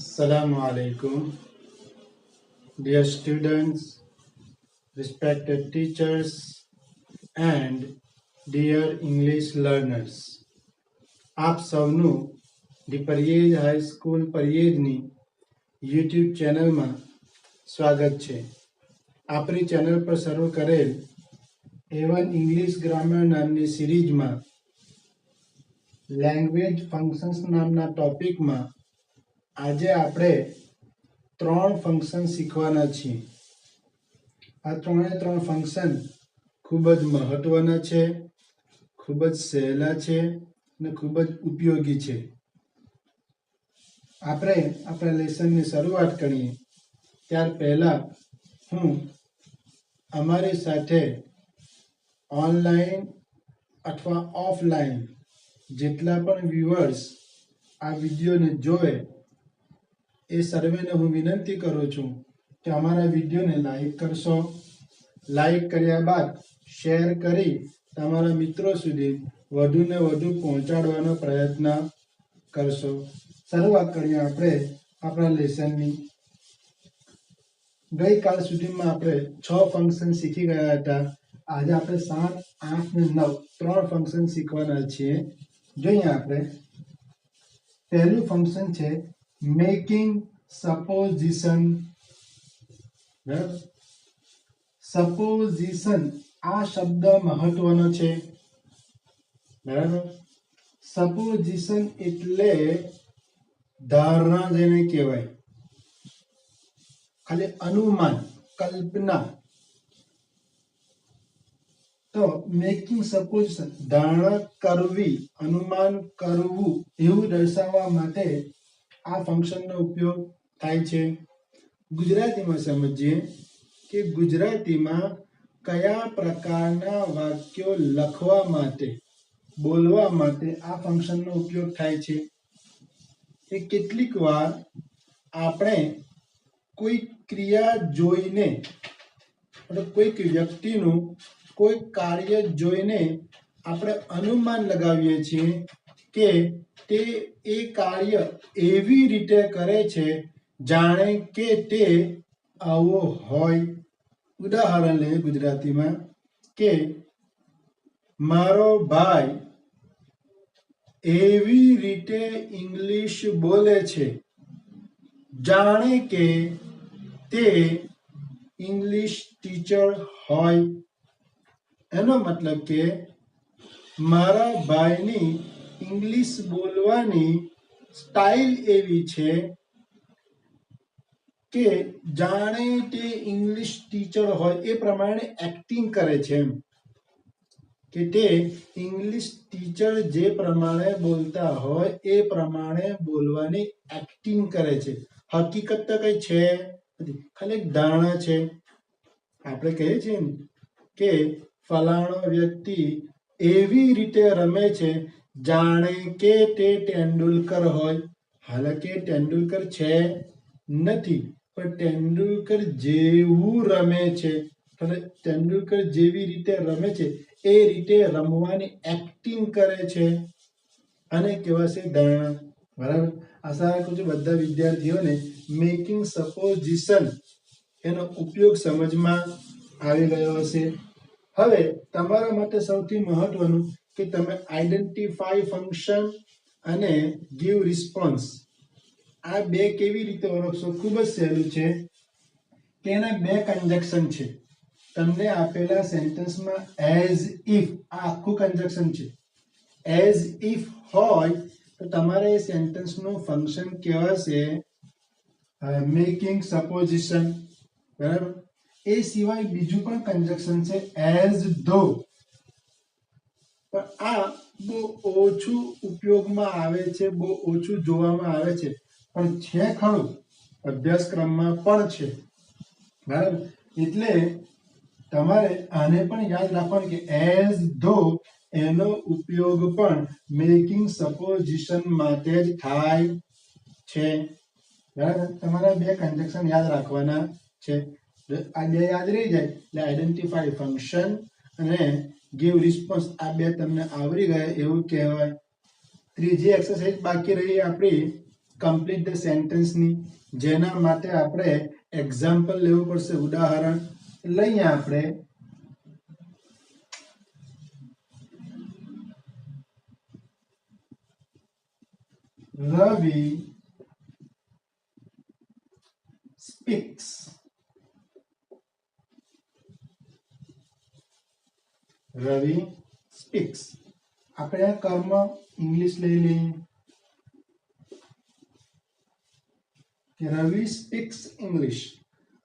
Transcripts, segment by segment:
Assalamu alaikum. Dear students, respected teachers, and dear English learners. આપ સૌનું the Pariyej high school પરિયેજની YouTube ચેનલમાં સ્વાગત છે આપણી ચેનલ પર શરૂ કરેલ એવન ઇંગ્લિશ ગ્રામર નામની સિરીઝમાં લેંગ્વેજ ફંક્શન્સ નામના ટોપિકમાં આજે આપણે ત્રણ ફંક્શન શીખવાના છીએ. આ ત્રણે ત્રણ ફંક્શન ખૂબ જ મહત્વના છે, ખૂબ જ સહેલા છે અને ખૂબ જ ઉપયોગી છે. આપણે આપણા લેસનની શરૂઆત કરીએ. ત્યાર પહેલાં હું અમારી સાથે ઓનલાઈન અથવા ઓફલાઈન જેટલા પણ વ્યુઅર્સ આ વિડીયોને જોવે એ સર્વેને હું વિનંતી કરું છું કે અમારા વિડીયોને લાઈક કરશો. લાઈક કર્યા બાદ શેર કરી તમારા મિત્રો સુધી વધુને વધુ પહોંચાડવાનો પ્રયત્ન કરશો. શરૂઆત કરીએ આપણે આપણા લેસનની. ગઈકાલ સુધીમાં આપણે છ ફંક્શન શીખી ગયા હતા. આજે આપણે સાત, આઠ ને નવ, ત્રણ ફંક્શન શીખવાના છીએ. જોઈએ આપણે. પહેલું ફંક્શન છે મેકિંગ supposition. સપોઝિશન આ શબ્દ મહત્વનો છે. બરાબર? સપોઝિશન એટલે ધારણા જેને કહેવાય. ખાલી અનુમાન, કલ્પના. તો મેકિંગ સપોઝિશન ધારણા કરવી, અનુમાન કરવું, એવું દર્શાવવા માટે આ ફંક્શનનો ઉપયોગ થાય છે. ગુજરાતીમાં સમજીએ કે ગુજરાતીમાં કયા પ્રકારના વાક્યો લખવા માટે, બોલવા માટે આ ફંક્શનનો ઉપયોગ થાય છે. એ કેટલીક વાર આપણે કોઈ ક્રિયા જોઈને કોઈક વ્યક્તિનું કોઈ કાર્ય જોઈને આપણે અનુમાન લગાવીએ છીએ કે તે એ કાર્ય એવી રીતે કરે છે જાણે કે તે આવો હોય. ઉદાહરણ લઈએ ગુજરાતીમાં કે, મારો ભાઈ એવી રીતે ઇંગ્લિશ બોલે છે જાણે કે તે ઇંગ્લિશ ટીચર હોય. એનો મતલબ કે, મારા ભાઈની ઇંગ્લિશ બોલવાની સ્ટાઇલ એવી છે કે જાણે તે ઇંગ્લિશ ટીચર હોય, એ પ્રમાણે એક્ટિંગ કરે છે એમ. કે તે ઇંગ્લિશ ટીચર જે પ્રમાણે બોલતા હોય, એ પ્રમાણે બોલવાની એક્ટિંગ કરે છે. હકીકત તો કઈ છે ખાલી ધારણા છે. આપણે કહીએ છીએ કે ફલાણો વ્યક્તિ એવી રીતે રમે છે જાણે કે તે તેંડુલકર હોય. હાલાકે તેંડુલકર છે નથી, પણ તેંડુલકર જેવું રમે છે. તેંડુલકર જેવી રીતે રમે છે, એ રીતે રમવાની એક્ટિંગ કરે છે. અને કહેવાશે ધારણા બરાબર? આશા રાખું છું બધા વિદ્યાર્થીઓને મેકિંગ સપોઝિશન એનો ઉપયોગ સમજમાં આવી ગયો હશે. હવે તમારા માટે સૌથી મહત્વનું કે તમે આઈડેન્ટિફાય ફંક્શન અને ગીવ રિસ્પોન્સ આ બે કેવી રીતે ઓળખશો? ખૂબ જ સહેલું છે. એના બે કન્જક્શન છે. તમને આપેલા સેન્ટેન્સમાં એઝ ઇફ આ આખું કન્જક્શન છે. એઝ ઇફ હોય, તો તમારે એ સેન્ટેન્સનું ફંક્શન કહેવાશે મેકિંગ સપોઝિશન બરાબર? એ સિવાય બીજું પણ કન્જક્શન છે એઝ ધો પણ આ બહુ ઓછું ઉપયોગમાં આવે છે, બહુ ઓછું જોવામાં આવે છે. પણ છે ખરું, અભ્યાસક્રમમાં પણ છે. બરાબર? એટલે તમારે આને પણ યાદ રાખવાનું કે એઝ ધો એનો ઉપયોગ પણ મેકિંગ સપોઝિશન માટે જ થાય છે. બરાબર? તમારા બે કન્જક્શન યાદ રાખવાના છે. આ બે યાદ રહી જાય, એટલે આઈડેન્ટિફાઈ ફંક્શન અને ગીવ રિસ્પોન્સ આ બે તમને આવડી ગયા એવું કહેવાય. ત્રીજી એક્સરસાઇઝ બાકી રહી આપણી કમ્પ્લીટ ધ સેન્ટેન્સની જેના માટે આપણે એક્ઝામ્પલ લેવું પડશે. ઉદાહરણ લઈએ આપણે. રવિ સ્પીક્સ. રવિ સ્પીક્સ. આપણે કર્મ ઇંગ્લિશ લઈ લઈએ. કે રવિ સ્પીક્સ ઇંગ્લિશ.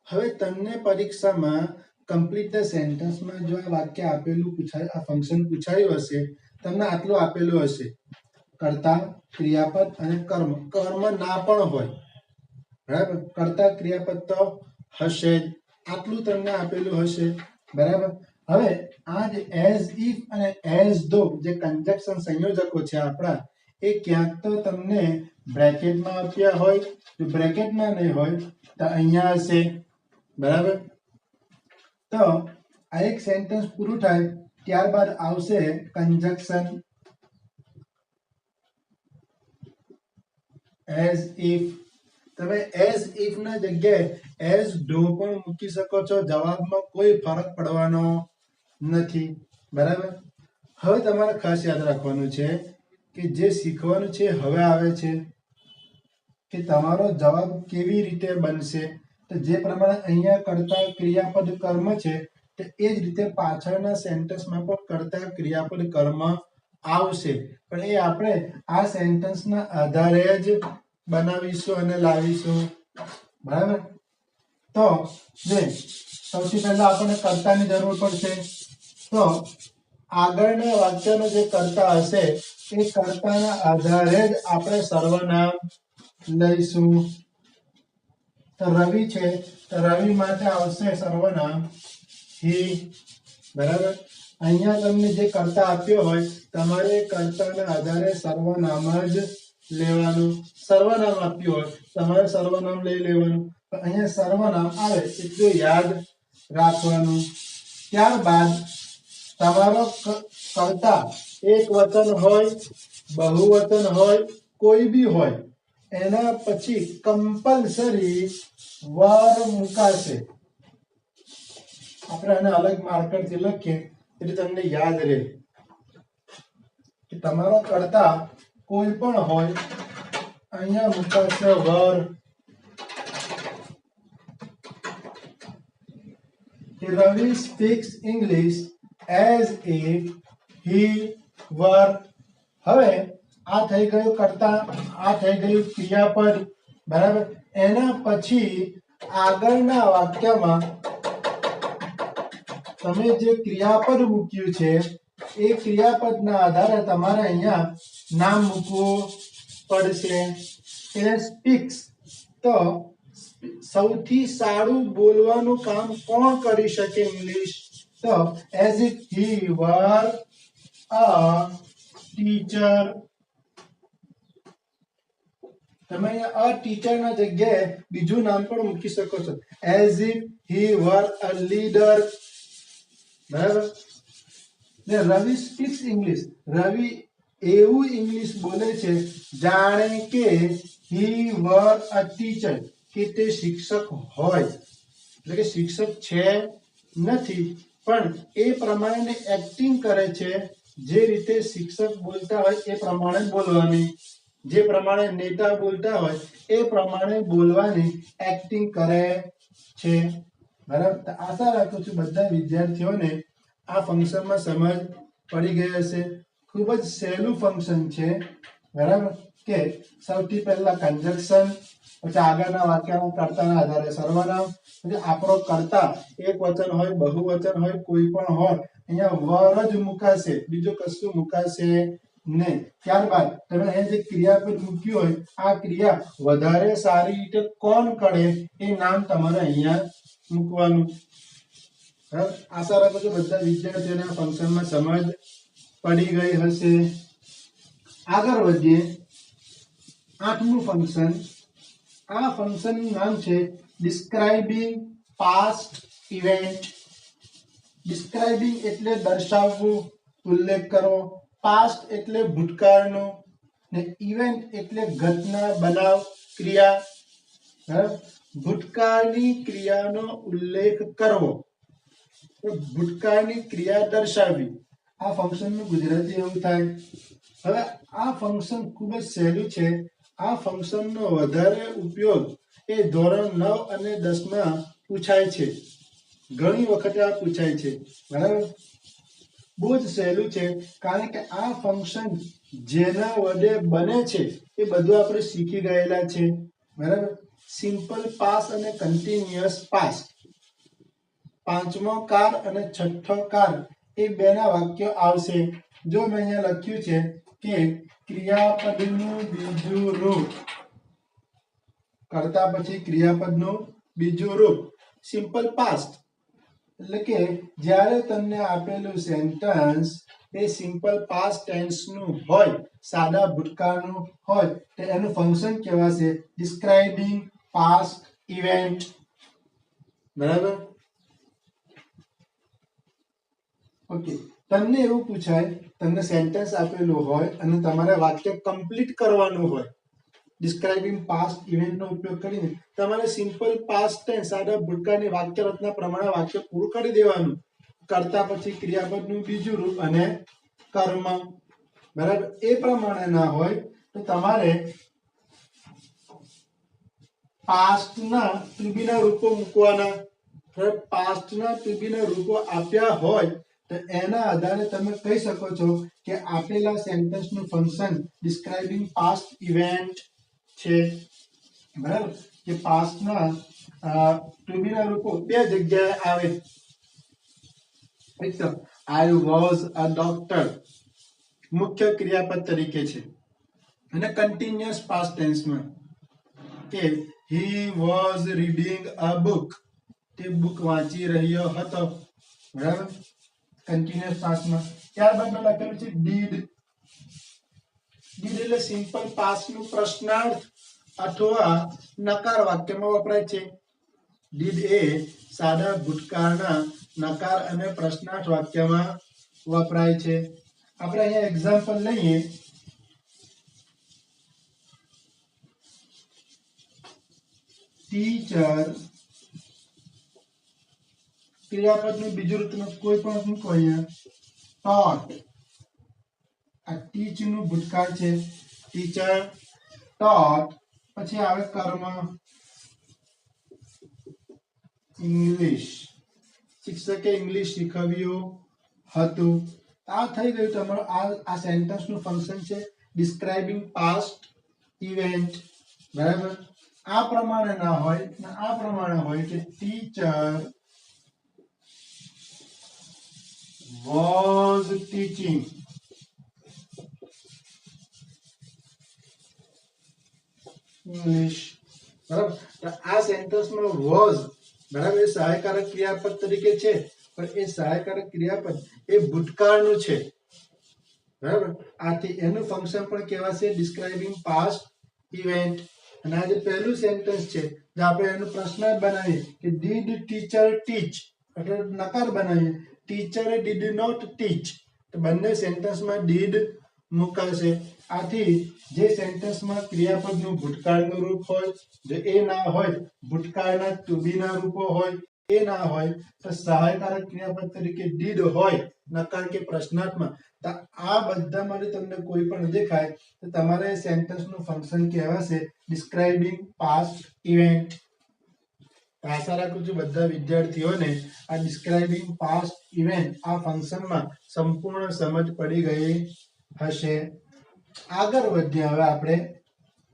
હવે તમને પરીક્ષામાં કમ્પ્લીટ ધ સેન્ટેન્સમાં જો આ વાક્ય આપેલું પૂછાય, આ ફંક્શન પૂછાયું હશે, તમને આટલું આપેલું હશે. કર્તા, ક્રિયાપદ અને કર્મ. કર્મ ના પણ હોય. બરાબર? કર્તા, ક્રિયાપદ તો હશે આટલું તમને આપેલું હશે. બરાબર? હવે આ જે એઝ ઇફ અને એઝ ધો જે કન્જક્શન સંયોજકો છે આપણા, એ ક્યાંક તો તમને બ્રેકેટમાં આપ્યા હોય, જો બ્રેકેટમાં નહીં હોય, તો અહીંયા હશે. બરાબર? તો આ એક સેન્ટેન્સ પૂરું થાય, ત્યારબાદ આવશે કન્જક્શન એઝ ઇફ તમે એઝ ઇફ ના જગ્યાએ એઝ ડો પણ મૂકી શકો છો, જવાબમાં કોઈ ફરક પડવાનો નથી. બરાબર? હવે તમારે ખાસ યાદ રાખવાનું છે કે જે શીખવાનું છે હવે આવે છે. કે તમારો જવાબ કેવી રીતે બનશે? તો જે પ્રમાણે અહીંયા કરતા ક્રિયાપદ કર્મ છે, તો એ જ રીતે પાછળના સેન્ટેન્સમાં પણ કરતા ક્રિયાપદ કર્મ આવશે. પણ એ આપણે આ સેન્ટેન્સના આધારે જ બનાવીશું અને લાવીશું. બરાબર? તો જે સૌથી પહેલા આપણને કર્તાની જરૂર પડશે. તો આગળના વાક્યનો જે કરતા હશે, એ કરતાના આધારે જ આપણે સર્વનામ લઈશું. તો રવિ છે, તો રવિ માટે આવશે સર્વનામ હી. બરાબર? અહીંયા તમને જે કર્તા આપ્યો હોય, તમારે કર્તાના આધારે સર્વનામ જ લેવાનું. સર્વનામ આપ્યું હોય, તમારે સર્વનામ લઈ લેવાનું. અહીંયા સર્વનામ આવે, એટલું યાદ રાખવાનું. ત્યારબાદ તમારો કરતા એક વચન હોય બહુવચન હોય, કોઈ બી હોય, એના પછી કમ્પલસરી વર મુકાશે. આપણે આને અલગ માર્કરથી લખીએ એટલે તમને યાદ રહે. કે તમારો કર્તા કોઈ પણ હોય, અહીંયા મુકાશે were. Ravi speaks English as if he were હવે આ થઈ ગયું કરતા, આ થઈ ગયું ક્રિયાપદ, બરાબર? એના પછી આગળના વાક્યમાં તમે જે ક્રિયાપદ મૂક્યું છે, એ ક્રિયાપદના આધારે તમારે અહીંયા નામ મૂકવું પડશે. એ સ્પીક્સ તો સૌથી સારું બોલવાનું કામ કોણ કરી શકે ઇંગ્લિશ તો as if he were a teacher તમે અહીંયા અ ટીચરના જગ્યાએ બીજું નામ પણ મૂકી શકો છો. As if he were a leader બરાબર? ને રવિ સ્પીક્સ ઇંગ્લિશ રવિ એવું ઇંગ્લિશ બોલે છે, જાણે કે હી વર અ ટીચર કે તે શિક્ષક હોય. એટલે કે શિક્ષક છે નથી. પણ એ પ્રમાણે એક્ટિંગ કરે છે, જે રીતે શિક્ષક બોલતા હોય એ પ્રમાણે બોલવાની. જે પ્રમાણે નેતા બોલતા હોય એ પ્રમાણે બોલવાની એક્ટિંગ કરે છે. બરાબર? આશા રાખું છું બધા વિદ્યાર્થીઓને આ ફંક્શનમાં સમજ પડી ગઈ હશે. ખૂબ જ સહેલું ફંક્શન છે. બરાબર? કે સૌથી પહેલા કન્જક્શન પછી આગળના વાક્યમાં કર્તાના આધારે સર્વનામ પછી આપણો કર્તા એક વચન હોય, બહુવચન હોય, કોઈ પણ હોય, અહીંયા વર જ મુકાશે, બીજું કશું મુકાશે નહીં. ત્યારબાદ તમે અહીંયા જે ક્રિયાપદ મૂક્યું હોય, આ ક્રિયા વધારે સારી રીતે કોણ કરે એ નામ તમારે અહીંયા મૂકવાનું? આશા રાખું છું બધા વિદ્યાર્થીઓને ફંક્શનમાં સમજ પડી ગઈ હશે. આગળ વધીએ. આઠમું ફંક્શન આ ફંક્શનનું નામ છે ડિસ્ક્રાઇબિંગ પાસ્ટ ઇવેન્ટ. ડિસ્ક્રાઇબિંગ એટલે દર્શાવવું, ઉલ્લેખ કરવો. પાસ્ટ એટલે ભૂતકાળનો ને ઇવેન્ટ એટલે ઘટના, બનાવ, ક્રિયા. ભૂતકાળની ક્રિયાનો ઉલ્લેખ કરવો. ભૂતકાળની ક્રિયા દર્શાવવી. આ ફંક્શનનું ગુજરાતી એવું થાય. હવે આ ફંક્શન ખૂબ જ સહેલું છે. આ ફંક્શનનો વધારે ઉપયોગ એ ધોરણ નવ અને દસમાં પૂછાય છે. ઘણી વખતે આ પૂછાય છે. બરાબર? બહુ જ સહેલું છે, કારણ કે આ ફંક્શન જેના વડે બને છે એ બધું આપણે શીખી ગયેલા છે. બરાબર? સિમ્પલ પાસ અને કન્ટિન્યુઅસ પાસ. પાંચમો કાર અને છઠ્ઠો કાર, એ બેના વાક્યો આવશે. જો મેં અહીંયા લખ્યું છે કે ક્રિયાપદનું બીજું રૂપ. કરતા પછી ક્રિયાપદનું બીજું રૂપ. સિમ્પલ પાસ્ટ એટલે કે જ્યારે તમને આપેલું સેન્ટન્સ એ સિમ્પલ પાસ્ટ ટેન્સનું હોય, સાદા ભૂતકાળનું હોય, તો એનું ફંક્શન કહેવાશે ડિસ્ક્રાઇબિંગ પાસ્ટ ઇવેન્ટ બરાબર? ઓકે તમને એવું પૂછાય, તમને સેન્ટેન્સ આપેલું હોય અને તમારે વાક્ય કમ્પ્લીટ કરવાનું હોય ડિસ્ક્રાઇબિંગ પાસ્ટ ઇવેન્ટનો ઉપયોગ કરીને, તમારે સિમ્પલ પાસ્ટ ટેન્સ આડા ભૂતકાળની વાક્ય રચના પ્રમાણે વાક્ય પૂરું કરી દેવાનું. કરતા પછી ક્રિયાપદનું બીજું રૂપ અને કર્મ. બરાબર? એ પ્રમાણે ના હોય તો તમારે પાસ્ટના ટુબીના રૂપો મૂકવાના. પાસ્ટના ટુબીના રૂપો આપ્યા હોય તો એના આધારે તમે કહી શકો છો કે આપેલા સેન્ટેન્સનું ફંક્શન ડિસ્ક્રાઇબિંગ પાસ્ટ ઇવેન્ટ છે. બરાબર? કે પાસ્ટના ના રૂપો બે જગ્યાએ આવે. એકદમ આઈ વોઝ અ ડોક્ટર મુખ્ય ક્રિયાપદ તરીકે છે. અને કન્ટિન્યુઅસ પાસ્ટ ટેન્સમાં કે he was reading a book તે બુક વાંચી રહ્યો હતો. બરાબર? કન્ટિન્યુઅસ પાસ્ટમાં ત્યારબાદ મેં લખેલું છે ડીડ ડીડ એટલે સિમ્પલ પાસ્ટનું પ્રશ્નાર્થ અથવા નકાર વાક્યમાં વપરાય છે. ડીડ એ સાદા ભૂતકાળના નકાર અને પ્રશ્નાર્થ વાક્યમાં વપરાય છે. આપણે અહીંયા એક્ઝામ્પલ લઈએ. ટીચર ક્રિયાપદનું બીજું રૂપ કોઈ પણ મૂકો અહીંયા ટોટ આ ટીચનું ભૂતકાળ છે. ટીચર ટોટ પછી આવે કર્મ. ઇંગ્લિશ શિક્ષકે ઇંગ્લિશ શીખવ્યું હતું. આ થઈ ગયું તમારું. આ આ સેન્ટેન્સનું ફંક્શન છે ડિસ્ક્રાઇબિંગ પાસ્ટ ઇવેન્ટ બરાબર? આ પ્રમાણે ના હોય આ પ્રમાણે હોય કે ટીચર was teaching. English. બરાબર? આ સેન્ટેન્સમાં was, બરાબર, એ સહાયકારક ક્રિયાપદ તરીકે છે, પણ એ સહાયકારક ક્રિયાપદ એ ભૂતકાળનું છે. બરાબર? આથી એનું ફંક્શન પણ કહેવાશે ડિસ્ક્રાઇબિંગ પાસ્ટ ઇવેન્ટ અને આ જે પહેલું સેન્ટેન્સ છે, જે આપણે એનો પ્રશ્ન બનાવીએ કે ડીડ ટીચર ટીચ એટલે નકાર બનાવીએ ટીચરે ડીડ નોટ ટીચ તો બંને સેન્ટેન્સમાં ડીડ મુકાશે. આથી જે સેન્ટેન્સમાં ક્રિયાપદનું ભૂતકાળનું રૂપ હોય, જો એ ના હોય, ભૂતકાળના ટુ ના રૂપો હોય, એ ના હોય, તો સહાયકારક ક્રિયાપદ તરીકે ડીડ હોય, નકાર કે પ્રશ્નાર્થમાં તો આ બધામાંથી તમને કોઈ પણ દેખાય, તો તમારે સેન્ટેન્સનું ફંક્શન કહેવાશે ડિસ્ક્રાઇબિંગ પાસ્ટ ઇવેન્ટ આશા રાખું છું બધા વિદ્યાર્થીઓને આ ડિસ્ક્રાઇબિંગ પાસ્ટ ઇવેન્ટ આ ફંક્શનમાં સંપૂર્ણ સમજ પડી ગઈ હશે. આગળ વધીએ હવે આપણે.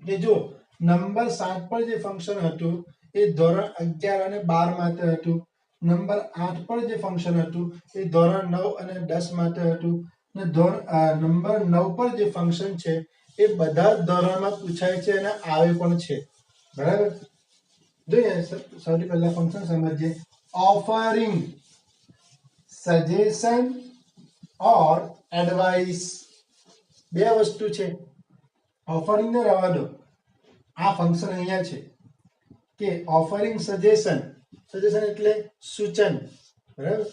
કે જો નંબર સાત પર જે ફંક્શન હતું, એ ધોરણ અગિયાર અને બાર માટે હતું. નંબર આઠ પર જે ફંક્શન હતું, એ ધોરણ નવ અને દસ માટે હતું. ને ધોરણ નંબર નવ પર જે ફંક્શન છે, એ બધા ધોરણમાં પૂછાય છે અને આવે પણ છે. બરાબર? જોઈએ સૌથી પહેલા ફંક્શન સમજીએ ઓફરિંગ સજેશન ઓર એડવાઇસ બે વસ્તુ છે. ઓફરિંગ ને રહેવા દો. આ ફંક્શન અહીંયા છે કે ઓફરિંગ સજેશન સજેશન એટલે સૂચન. બરાબર?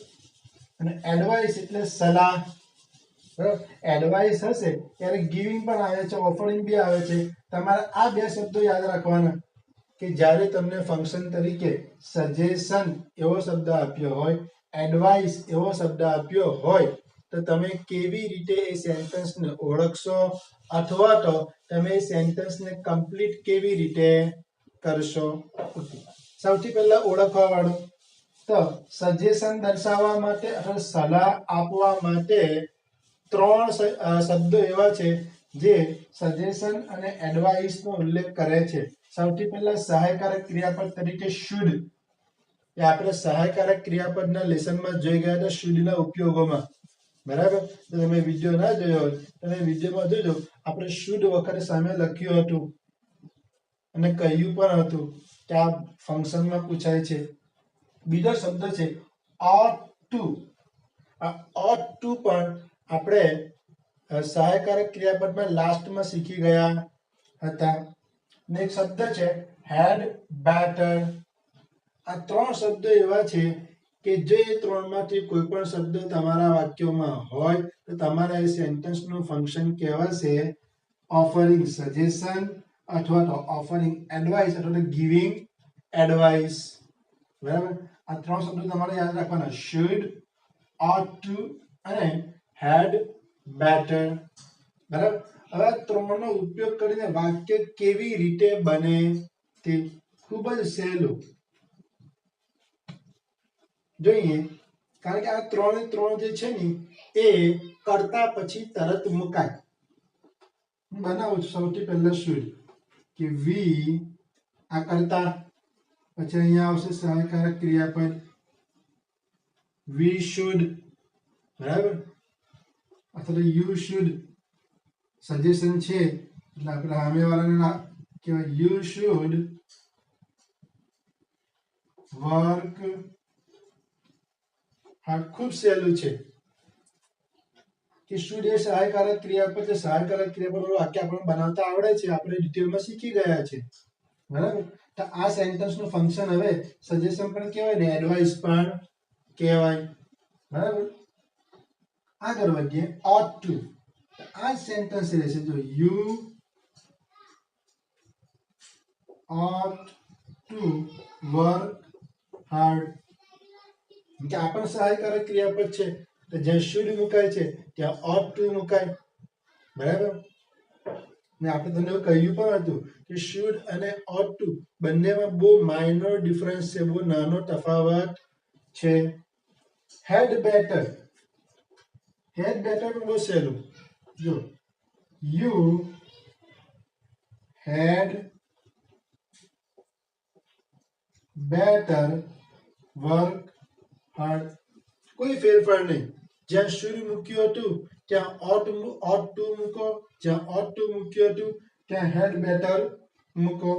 અને એડવાઇસ એટલે સલાહ. બરાબર? એડવાઇસ હશે ત્યારે ગિવિંગ પણ આવે છે ઓફરિંગ બી આવે છે. તમારે આ બે શબ્દો યાદ રાખવાના. કે જ્યારે તમને ફંક્શન તરીકે સજેશન એવો શબ્દ આપ્યો હોય એડવાઇસ એવો શબ્દ આપ્યો હોય, તો તમે કેવી રીતે એ સેન્ટેન્સને ઓળખશો? અથવા તો તમે એ સેન્ટેન્સને કમ્પ્લીટ કેવી રીતે કરશો? સૌથી પહેલા ઓળખવા વાળું તો સજેશન દર્શાવવા માટે અથવા સલાહ આપવા માટે ત્રણ શબ્દો એવા છે જે સજેશન અને એડવાઇસનો ઉલ્લેખ કરે છે. સૌથી પહેલા સહાયકારક ક્રિયાપદ તરીકે શુડ એ આપણે સહાયકારક ક્રિયાપદના લેસનમાં જોઈ ગયા હતા શુડના ઉપયોગોમાં. બરાબર? તમે વીડિયો ના જોયો હોય, તમે વિડીયોમાં જોજો, આપણે શુડ વખતે સામે લખ્યું હતું. અને કહ્યું પણ હતું કે આ ફંક્શનમાં પૂછાય છે. બીજો શબ્દ છે ought ટુ આ ઓટ ટુ પણ આપણે સહાયકારક ક્રિયાપદમાં લાસ્ટમાં શીખી ગયા હતા. ને એક શબ્દ છે હેડ બેટર આ ત્રણ શબ્દો એવા છે કે જો એ ત્રણમાંથી કોઈ પણ શબ્દ તમારા વાક્યોમાં હોય, તો તમારા એ સેન્ટેન્સનું ફંક્શન કહેવાશે ઓફરિંગ સજેશન અથવા તો ઓફરિંગ એડવાઇસ અથવા તો ગિવિંગ એડવાઇસ બરાબર? આ ત્રણ શબ્દો તમારે યાદ રાખવાના. શુડ ought to અને had better બરાબર? હવે ત્રણનો ઉપયોગ કરીને વાક્ય કેવી રીતે બને તે ખૂબ જ સહેલું. જોઈએ, કારણ કે આ ત્રણે ત્રણ જે છે ને, એ કરતા પછી તરત મુકાય. હું બનાવું છું સૌથી પહેલા શુડ કે વી આ કરતા પછી અહીંયા આવશે સહાયકારક ક્રિયાપદ. વી શુડ બરાબર? અથવા યુ શુડ સજેશન છે, એટલે આપણે સામેવાળાને કહેવાય યુ શુડ વર્ક હા, ખૂબ સહેલું છે કે શુડ એ સહાયકારક ક્રિયાપદ છે સહાયકારક ક્રિયાપદ વાળું વાક્ય આપણને બનાવતા આવડે છે, આપણે ડિટેલમાં શીખી ગયા છે. બરાબર? તો આ સેન્ટેન્સનું ફંક્શન હવે સજેશન પણ કહેવાય ને એડવાઇસ પણ કહેવાય. બરાબર? આગળ વધીએ. ઓટ to. આ સેન્ટેન્સ રહેશે જો you ought to work hard. કે પણ સહાયકારક ક્રિયાપદ છે. તો જ્યાં શુડ મુકાય છે, ત્યાં ought to મુકાય. બરાબર? ને આપણે તમને કહ્યું પણ હતું કે શુડ અને ought to બંનેમાં બહુ માઇનોર ડિફરન્સ છે, બહુ નાનો તફાવત છે. હેડ બેટર હેડ બેટર બહુ સહેલું. જો you had better work hard કોઈ ફેરફાર નહીં જ્યાં શુડ મૂક્યું હતું ત્યાં ought મુ- ought to મૂકો જ્યાં ought to મૂક્યું હતું ત્યાં હેડ બેટર મૂકો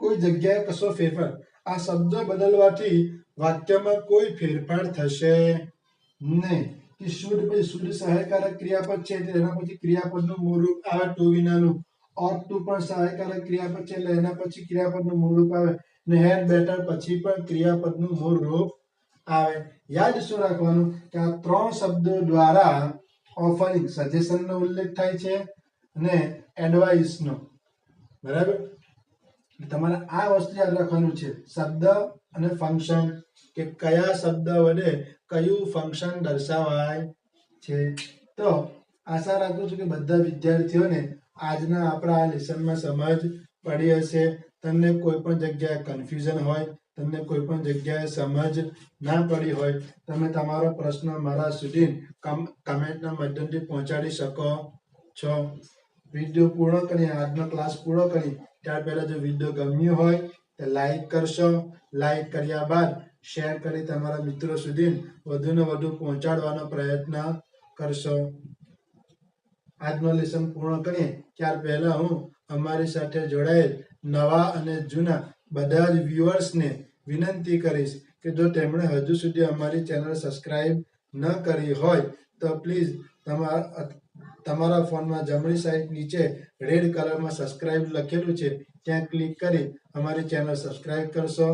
કોઈ જગ્યાએ કશો ફેરફાર આ શબ્દ બદલવાથી વાક્યમાં કોઈ ફેરફાર થશે નહીં કે શુદ્ધ પછી શુદ્ધ સહાયકારક ક્રિયાપદ છે એના પછી ક્રિયાપદનું મૂળરૂપ આવે ટુ વિનાનું ought ટુ પણ સહાયકારક ક્રિયાપદ છે એટલે એના પછી ક્રિયાપદનું મૂળરૂપ આવે ને હેડ બેટર પછી પણ ક્રિયાપદનું મૂળરૂપ આવે યાદ શું રાખવાનું કે આ ત્રણ શબ્દો દ્વારા ઓફરિંગ સજેશનનો ઉલ્લેખ થાય છે અને એડવાઇસનો બરાબર? તમારે આ વસ્તુ યાદ રાખવાનું છે, શબ્દ અને ફંક્શન કે કયા શબ્દ વડે કયું ફંક્શન દર્શાવાય છે? તો આશા રાખું છું કે બધા વિદ્યાર્થીઓને આજના આપણા આ લેસનમાં સમજ પડી હશે. તમને કોઈ પણ જગ્યાએ કન્ફ્યુઝન હોય, તમને કોઈ પણ જગ્યાએ સમજ ના પડી હોય, તમે તમારો પ્રશ્ન મારા સુધી કમ- કમેન્ટના માધ્યમથી પહોંચાડી શકો છો. વીડિયો પૂર્ણ કરી, આજનો ક્લાસ પૂરો કરી, ત્યાર પહેલાં જો વીડિયો ગમ્યો હોય તો લાઈક કરશો. લાઈક કર્યા બાદ શેર કરી તમારા મિત્રો સુધી વધુને વધુ પહોંચાડવાનો પ્રયત્ન કરશો. આજનો લેસન પૂર્ણ કરીએ. ત્યાર પહેલા હું અમારી સાથે જોડાયેલ નવા અને જૂના બધા જ વ્યુઅર્સને વિનંતી કરીશ કે જો તેમણે હજુ સુધી અમારી ચેનલ સબસ્ક્રાઈબ ન કરી હોય, તો પ્લીઝ તમારા તમારા ફોનમાં જમણી સાઈડ નીચે રેડ કલરમાં સબસ્ક્રાઇબ લખેલું છે, ત્યાં ક્લિક કરી અમારી ચેનલ સબસ્ક્રાઇબ કરશો.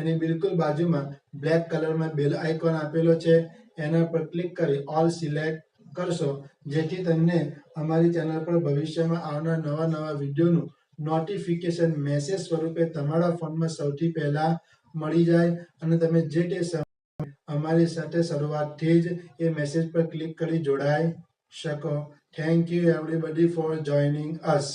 એની બિલકુલ બાજુમાં બ્લેક કલરમાં બેલ આઇકોન આપેલો છે. એના પર ક્લિક કરી ઓલ સિલેક્ટ કરશો, જેથી તમને અમારી ચેનલ પર ભવિષ્યમાં આવનાર નવા નવા વિડીયોનું નોટિફિકેશન મેસેજ સ્વરૂપે તમારા ફોનમાં સૌથી પહેલા મળી જાય અને તમે જે તે સમય અમારી સાથે શરૂઆતથી જ એ મેસેજ પર ક્લિક કરી જોડાઈ શકો. Thank you everybody for joining us